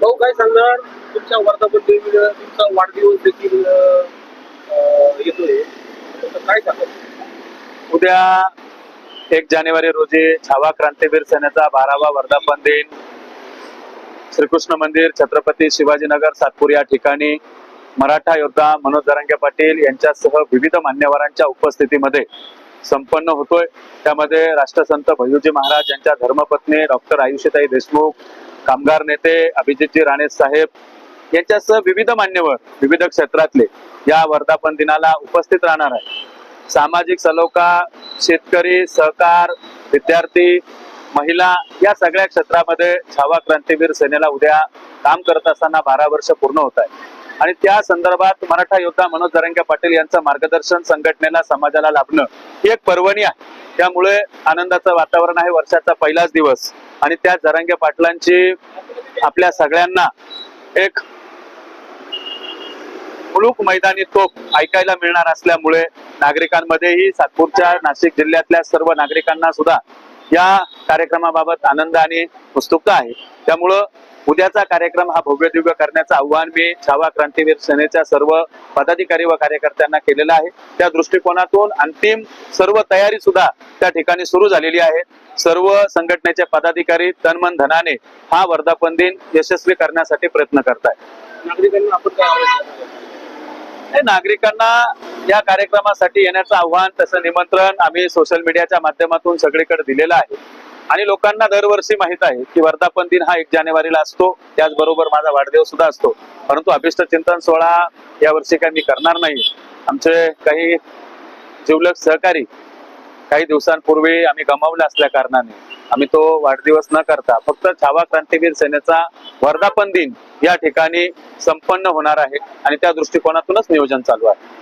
भाऊ काय सांगणार? तुमच्या वर्धापन दिन तुमचा वाढदिवस देखील येतोय. काय सांगाल उद्या एक जानेवारी रोजी छावा क्रांतीवीर सेनेचा बारावा वर्धापन दिन. श्रीकृष्ण मंदिर छत्रपती शिवाजीनगर सातपूर या ठिकाणी मराठा योद्धा मनोज दरंगे पाटील यांच्यासह विविध मान्यवरांच्या उपस्थितीमध्ये संपन्न होतोय. त्यामध्ये राष्ट्रसंत भैयूजी महाराज यांच्या धर्मपत्नी डॉक्टर आयुषीताई देशमुख कामगार नेते अभिजितजी राणे साहेब यांच्यासह विविध मान्यवर विविध क्षेत्रातले या वर्धापन दिनाला उपस्थित राहणार आहे सामाजिक सलोखा शेतकरी सहकार विद्यार्थी महिला या सगळ्या क्षेत्रामध्ये छावा क्रांतीवीर सेनेला उद्या काम करत असताना बारा वर्ष पूर्ण होत आहे आणि त्या संदर्भात मराठा योद्धा मनोज जरंगे पाटील यांचं मार्गदर्शन संघटनेला समाजाला लाभणं ही एक पर्वणी आहे. त्यामुळे आनंदाचं वातावरण आहे वर्षाचा पहिलाच दिवस. आणि त्या जरांगे पाटलांची आपल्या सगळ्यांना एक मुलूक मैदानी तोप ऐकायला मिळणार असल्यामुळे नागरिकांमध्येही सातपूरच्या नाशिक जिल्ह्यातल्या सर्व नागरिकांना सुद्धा या कार्यक्रमाबाबत आनंद आणि उत्सुकता आहे. त्यामुळं उद्याचा कार्यक्रम हा भव्य दिव्य करण्याचं आव्हान मी छावा क्रांतीवीर सेनेच्या सर्व पदाधिकारी व कार्यकर्त्यांना केलेलं आहे. त्या दृष्टिकोनातून अंतिम सर्व तयारी सुद्धा त्या ठिकाणी सुरू झालेली आहे. सर्व संघटनेचे पदाधिकारी तनमन धनाने हा वर्धापन दिन यशस्वी करण्यासाठी प्रयत्न करत आहेत नागरिकांना आपण काय नागरिकांना या कार्यक्रमासाठी येण्याचं आव्हान तसं निमंत्रण आम्ही सोशल मीडियाच्या माध्यमातून सगळीकडे दिलेलं आहे. आणि लोकांना दरवर्षी माहीत आहे की वर्धापन दिन हा एक जानेवारीला असतो. त्याचबरोबर माझा वाढदिवस सुद्धा असतो. परंतु अभिष्ट चिंतन सोहळा यावर्षी काही मी करणार नाही आमचे काही जिवलग सहकारी काही दिवसांपूर्वी आम्ही गमावला असल्या कारणाने आम्ही तो वाढदिवस न करता फक्त छावा क्रांतीवीर सेनेचा वर्धापन दिन या ठिकाणी संपन्न होणार आहे. आणि त्या दृष्टिकोनातूनच नियोजन चालू आहे.